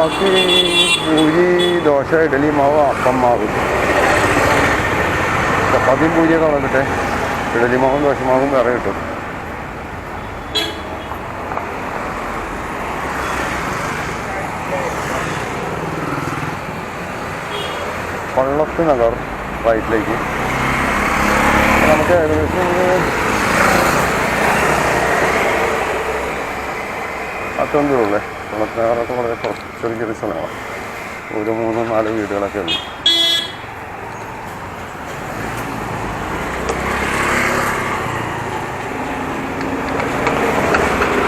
ചപ്പാത്തി പൂരി ദോശ ഇഡലി മാവ് അപ്പം മാവ്. ചപ്പാത്തിയും പൂരിയൊക്കെ കിട്ടെ ഇഡലി മാവും ദോശമാവും വേറെ കിട്ടും. പള്ളത്ത് നഗർ റൈറ്റിലേക്ക്. നമുക്ക് ഏകദേശം ഒരു പത്തൊമ്പത് നഗറൊക്കെ വളരെ കുറച്ച് ചെറിയ സ്ഥലമാണ് ഒരു മൂന്നോ നാല് വീടുകളൊക്കെ ഉണ്ട്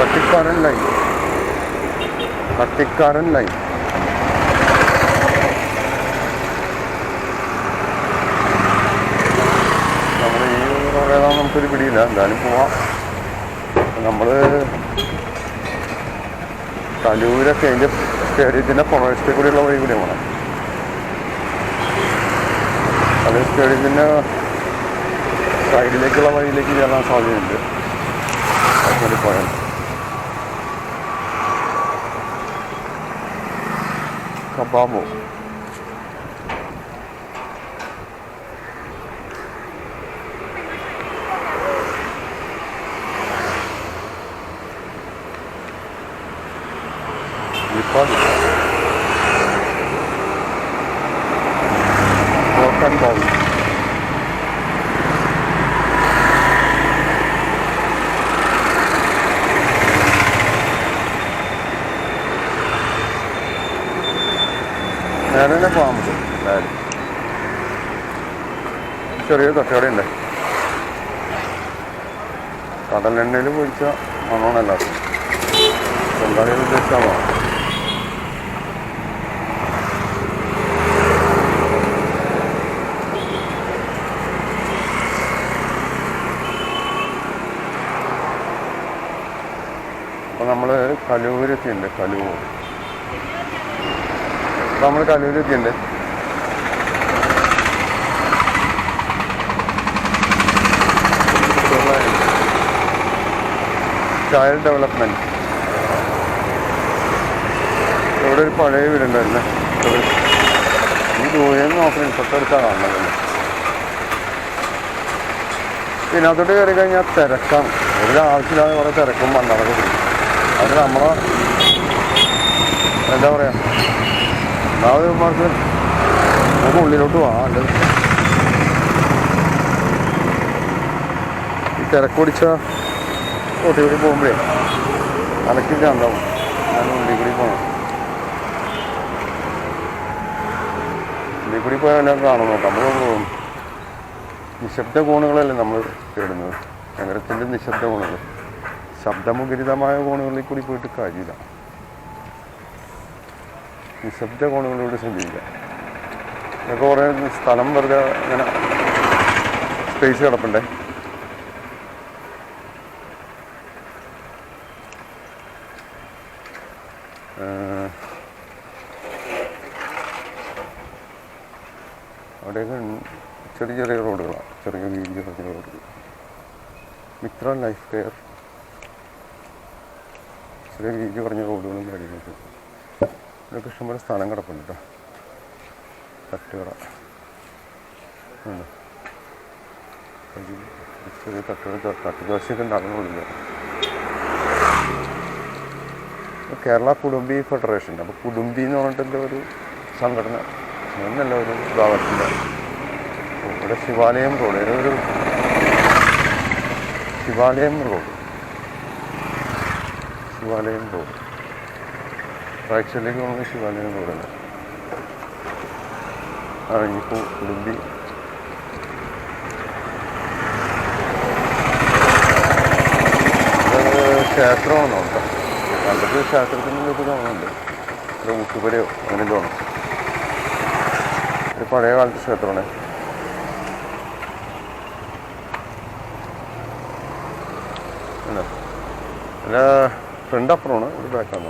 കട്ടിക്കാരൻ ലൈൻ. കട്ടിക്കാരൻ ലൈൻ. നമ്മൾ ഈ റോഡ് നമുക്കൊരു പിടിയില്ല. എന്തായാലും പോവാം. നമ്മൾ കലൂരൊക്കെ അതിന്റെ സ്റ്റേഡിയത്തിന്റെ ഫോറസ്റ്റിൽ കൂടിയുള്ള വഴി കൂടി പോകണം അത് സ്റ്റേഡിയത്തിന്റെ സൈഡിലേക്കുള്ള വഴിയിലേക്ക് കയറാൻ സാധ്യതയുണ്ട്. അതുപോലെ പോയാൽ കബാബോ. Licor. Rock and roll. നേരെ തന്നെ പോകാൻ പറ്റും നേരെ ചെറിയൊരു തട്ടുകടയുണ്ട് കടലെണ്ണയിൽ പൊരിച്ച മണമാണ് എല്ലാവർക്കും ബംഗാളികൾ ഉദ്ദേശിച്ചാൽ അപ്പോൾ നമ്മൾ കലൂരെത്തിയുണ്ട് കലൂർ അപ്പോൾ നമ്മൾ കലൂരെത്തിയുണ്ട് ചൈൽഡ് ഡെവലപ്മെന്റ് ഇവിടെ ഒരു പഴയ വീടുണ്ടായിരുന്നു. ഈ ദൂരെ നോക്കണം തൊട്ടടുത്താണ് കാണുന്നത്. പിന്നെ അതോട്ട് കയറി കഴിഞ്ഞാൽ തിരക്കാണ്. ഒരു ആവശ്യമില്ലാതെ കുറേ തിരക്കും മണ്ണടക്കം അത് നമ്മളെ എന്താ പറയുക ഒന്നാമത് മാർക്ക് നമുക്ക് ഉള്ളിലോട്ട് പോകാണ്ട് ഈ തിരക്കൊടിച്ച റോട്ടിൽ കൂടി പോകുമ്പോഴേ അലക്കില്ല ഉണ്ടാവും ഞാൻ ഉള്ളിൽ കൂടി പോകണം ഉള്ളിൽ കൂടി പോയാൽ എന്നെ കാണും നോക്കാം. നമ്മൾ നിശബ്ദ കോണുകളല്ലേ നമ്മൾ തേടുന്നത് നഗരത്തിന്റെ നിശബ്ദ കോണുകൾ ശബ്ദമുഖരിതമായ കോണുകളിൽ കൂടി പോയിട്ട് കാര്യമില്ല. നിശബ്ദ കോണുകളിലൂടെ സഞ്ചരിക്കാം ഇതൊക്കെ കുറേ സ്ഥലം വെറുതെ ഇങ്ങനെ സ്പേസ് കിടപ്പുണ്ടേ. അവിടെയൊക്കെ ചെറിയ ചെറിയ റോഡുകളാണ് ചെറിയ വീതി റോഡുകൾ. Mitra life care. ചെറിയ വീതി കുറഞ്ഞ റോഡുകളും കാര്യങ്ങളൊക്കെ ഇതൊക്കെ ഇഷ്ടംപോലെ സ്ഥലം കിടപ്പുണ്ട് കേട്ടോ തട്ടുകട? ഒരു ചെറിയ തട്ടുകട തട്ടുദോശയൊക്കെ ഉണ്ടാകുന്നുള്ളൂ കേരള കുടുംബി ഫെഡറേഷൻ അപ്പോൾ കുടുംബി എന്ന് പറഞ്ഞിട്ടുള്ള ഒരു സംഘടന. എന്നല്ല ഒരു വിഭാഗത്തിന്റെ. ഇവിടെ ശിവാലയം റോഡ്. ഏതൊരു Shivalayam road. Shivalayam road right പോകുന്ന. ശിവാലയം റോഡാണ് അറിഞ്ഞിപ്പോ കുടുംബി ക്ഷേത്രമാണ്? നോക്കാം കണ്ടിട്ട് ക്ഷേത്രത്തിന്റെ തോന്നുന്നുണ്ട് ഒരു മുട്ടുപരയോ അങ്ങനെ തോന്നും ഒരു പഴയ കാലത്തെ ക്ഷേത്രമാണ്. അല്ല ഫ്രണ്ട് അപ്പുറമാണ് ഇത് ബാക്കാണ്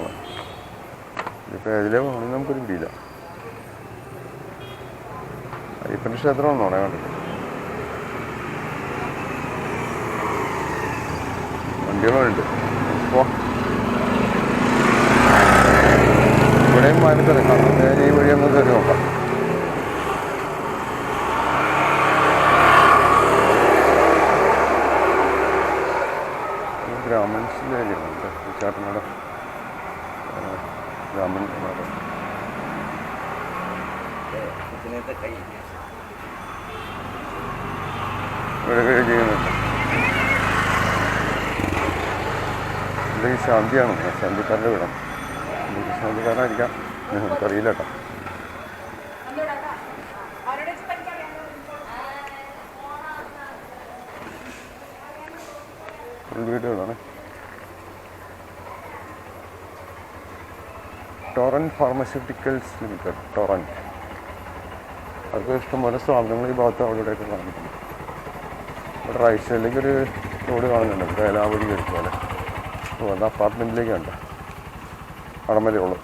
ഇപ്പം ഇതിലെ വേണമെങ്കിൽ നമുക്കൊരു പിടിയില്ല അയ്യപ്പന്റെ ക്ഷേത്രമാണെന്ന് പറയാൻ വേണ്ടി വണ്ടികളുണ്ട് ഇവിടെയും മാറി തരാം ഈ വഴി അങ്ങ് കയറി നോക്കാം. ഇതിനകത്തെ കൈ ഇവിടെയൊക്കെ ചെയ്യുന്നുണ്ട് ഈ ശാന്തിയാണ്. ശാന്തിക്കാരന്റെ വീടാണ്. ഇത് ശാന്തിക്കാരനായിരിക്കാം. നമുക്കറിയില്ല കേട്ടോ. വീടുകളാണ് ടൊറൻ ഫാർമസ്യൂട്ടിക്കൽസ് ലിമിറ്റഡ് ടൊറൻ അവർക്ക് ഇഷ്ടംപോലെ സ്ഥാപനങ്ങൾ ഈ ഭാഗത്ത് അവിടെ ഇവിടെയൊക്കെ ഇവിടെ റൈറ്റ് സൈഡിലേക്ക് ഒരു റോഡ് കാണുന്നുണ്ട് വേലാവഴി വരും പോലെ ഓ അത് അപ്പാർട്ട്മെന്റിലേക്കുണ്ട് അവിടം വരെ ഉള്ളു.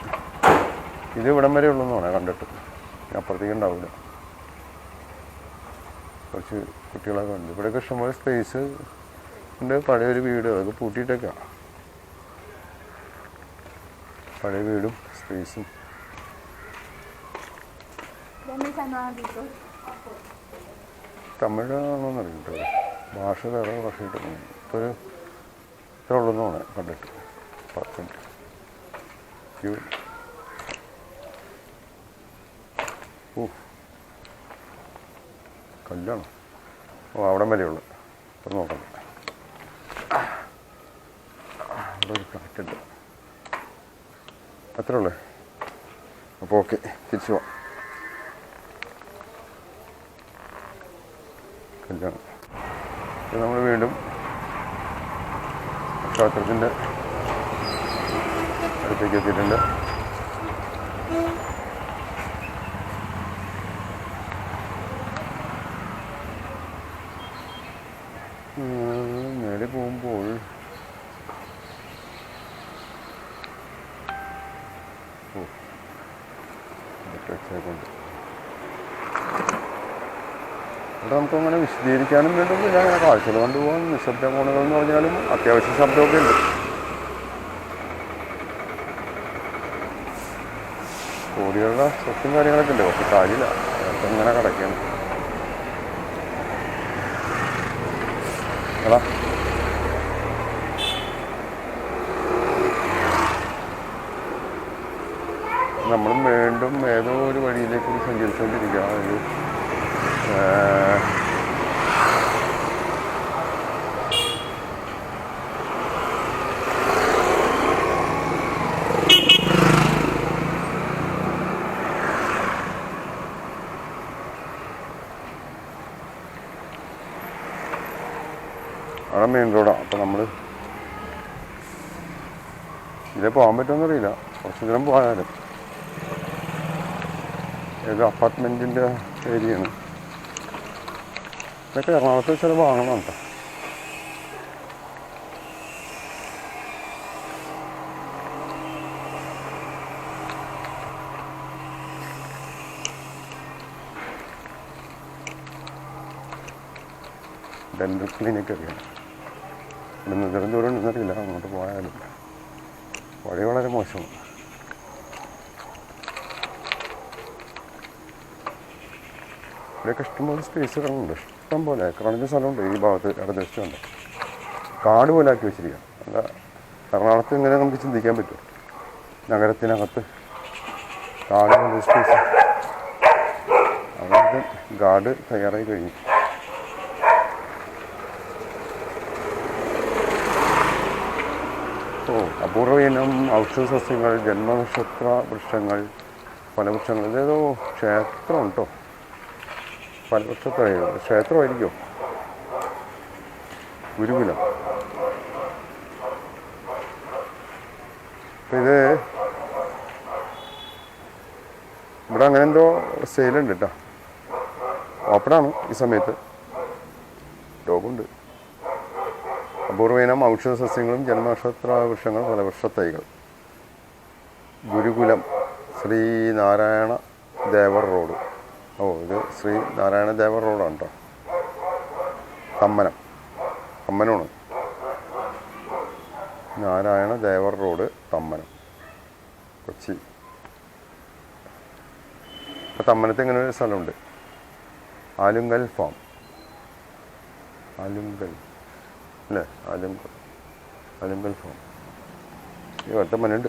ഇത് ഇവിടം വരെ ഉള്ളൂ എന്നാണ് കണ്ടിട്ട്. അപ്പുറത്തേക്ക് ഉണ്ടാവില്ല കുറച്ച് കുട്ടികളൊക്കെ ഉണ്ട്. ഇവിടെയൊക്കെ ഇഷ്ടംപോലെ സ്പേസ് ഉണ്ട്. പഴയൊരു വീട്. അതൊക്കെ പൂട്ടിയിട്ടൊക്കെയാണ് പഴയ വീടും സ്പേസും തമിഴാണോന്നറിയില്ല ഭാഷ വേറെ ഭാഷയായിട്ട് ഇപ്പോൾ ഒരു ഇത്ര കണ്ടിട്ട്. പത്ത്. മിനിറ്റ് ഓ കല്ലാണ് ഓ അവിടെ വരെയുള്ളു ഇപ്പം നോക്കണ്ട അവിടെ ഒരു കാറ്റുണ്ട് അത്രേ ഉള്ളേ. അപ്പോൾ ഓക്കെ തിരിച്ചു പോവാം കല്യാണം നമ്മൾ വീണ്ടും ക്ഷേത്രത്തിന്റെ അടുത്തേക്ക് എത്തിയിട്ടുണ്ട് ഉം, നേരെ പോകുമ്പോൾ ഓ വെച്ചേക്കൊണ്ട് ഇവിടെ നമുക്കങ്ങനെ വിശദീകരിക്കാനും ഞാൻ അങ്ങനെ കാഴ്ചകൾ കൊണ്ടുപോകാൻ നിശബ്ദ കോണുകൾ എന്ന് പറഞ്ഞാലും അത്യാവശ്യം ശബ്ദമൊക്കെ ഉണ്ട്. കോടികളുടെ സ്വത്തും കാര്യങ്ങളൊക്കെ ഉണ്ട്. പക്ഷെ കാര്യമില്ല. അതൊക്കെ ഇങ്ങനെ കിടക്കുകയാണ്. എടാ നമ്മൾ വീണ്ടും ഏതോ ഒരു വഴിയിലേക്ക് കൂടി സഞ്ചരിച്ചുകൊണ്ടിരിക്കുക ഒരു ഏഹ്, അവിടെ മെയിൻ റോഡാണ് അപ്പം നമ്മൾ ഇതിലെ പോകാൻ പറ്റുമെന്നറിയില്ല കുറച്ച് ദൂരം പോയാലും. ഏത് അപ്പാർട്ട്മെന്റിന്റെ ഏരിയയാണ് ഇതൊക്കെ എറണാകുളത്ത് ചില വാങ്ങണം കേട്ടോ ഡെന്റൽ ക്ലിനിക്ക് അറിയാം. ഇവിടെ നിന്ന് ദൂരം നിന്നറിയില്ല. അങ്ങോട്ട് പോയാലും. വഴി വളരെ മോശമാണ് ഇവിടെയൊക്കെ ഇഷ്ടംപോലെ സ്പേസുകളുണ്ട് ഇഷ്ടം പോലെ. സ്ഥലമുണ്ട്. ഈ ഭാഗത്ത് ഇടദേശത്തുണ്ട് കാട് പോലെ ആക്കി വെച്ചിരിക്കുക അല്ല എറണാകുളത്ത് ഇങ്ങനെ നമുക്ക് ചിന്തിക്കാൻ പറ്റും? നഗരത്തിനകത്ത് കാട് പോലെ സ്പേസ് അവിടെ ഗാർഡ് തയ്യാറായി കഴിഞ്ഞു ഓ അപൂർവ ഇനം ഔഷധ സസ്യങ്ങൾ ജന്മനക്ഷത്ര വൃക്ഷങ്ങൾ ഫലവൃക്ഷങ്ങൾ ഇതേതോ ക്ഷേത്രം ഉണ്ടോ? ഫലവൃക്ഷത്തായി ക്ഷേത്രമായിരിക്കോ? ഗുരുകുലം. അപ്പം ഇത് ഇവിടെ അങ്ങനെ എന്തോ സെയിലുണ്ട് കേട്ടോ. ഓപ്പണാണ് ഈ സമയത്ത്. അപൂർവയിനം ഔഷധ സസ്യങ്ങളും ജന്മനക്ഷത്ര വൃക്ഷങ്ങൾ ഫലവൃക്ഷത്തൈകൾ. ഗുരുകുലം ശ്രീനാരായണ ദേവർ റോഡ്. ഓ ഇത് ശ്രീ നാരായണ ദേവർ റോഡാണ് കേട്ടോ കമ്മനം. കമ്മനമാണ് നാരായണ ദേവർ റോഡ് തമ്മനം കൊച്ചി. ഇപ്പം തമ്മനത്ത് ഇങ്ങനെ ഒരു സ്ഥലമുണ്ട്. ആലുങ്കൽ ഫാം. ആലുങ്കൽ അല്ലേ? ആദ്യം ആലുങ്കൽ ഈ ഒറ്റ മനുണ്ട്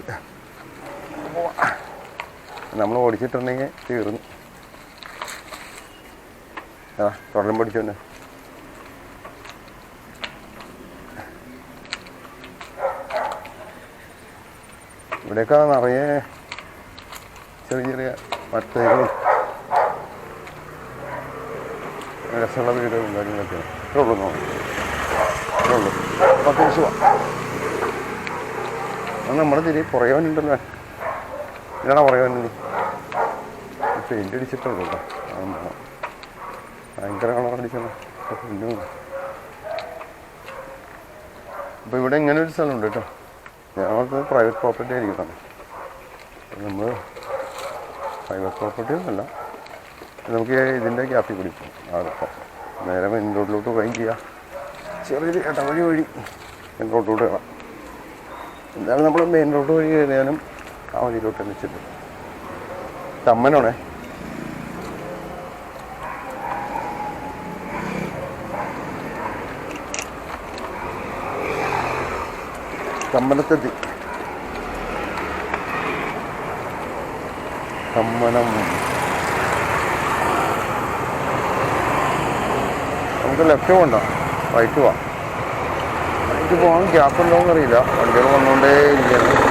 നമ്മൾ ഓടിച്ചിട്ടുണ്ടെങ്കിൽ തീർന്നു. ആ തൊടലും പഠിച്ചു തന്നെ ഇവിടെയൊക്കെ നിറയെ ചെറിയ ചെറിയ വട്ടകളും രസമുള്ള വീടുകളും കാര്യങ്ങളൊക്കെയാണ്. ഇത്രയുള്ളൂ നോക്കാം. ഇത്രേ ഉള്ളൂ. അത് നമ്മുടെ തിരി പുറയവനുണ്ടല്ലോ ഇതാണ് പുറയവനുണ്ട് പെയിന്റ് അടിച്ചിട്ടുള്ളൂ കേട്ടോ. ഭയങ്കര കളർ അടിച്ചാണ് അപ്പം അപ്പോൾ ഇവിടെ ഇങ്ങനെ ഒരു സ്ഥലമുണ്ട് കേട്ടോ. ഞങ്ങൾക്ക് പ്രൈവറ്റ് പ്രോപ്പർട്ടി ആയിരിക്കും നമ്മൾ പ്രൈവറ്റ് പ്രോപ്പർട്ടി ഒന്നുമല്ല. നമുക്ക് ഇതിന്റെ ഗ്യാപ്പിൽ കൂടി പോകും അവിടെ നേരെ മെയിൻ റോഡിലോട്ട് പോയി ചെയ്യാം. ചെറിയൊരു ഇടവഴി വഴി മെയിൻ റോഡിലൂടെ കാണാം എന്തായാലും നമ്മൾ മെയിൻ റോഡ് വഴി കയറിയാലും ആ വഴിയിലോട്ട് തന്നെ ചെല്ലും. തമ്മനാണേ. കമ്മനത്തെത്തി തമ്മനം. നമുക്ക് പോകണ്ട റൈറ്റ് പോവാം റൈറ്റ് പോകാൻ ഗ്യാപ്പ് ഉണ്ടോ എന്നറിയില്ല വണ്ടികൾ വന്നുകൊണ്ടേ ഇരിക്കുകയാണ്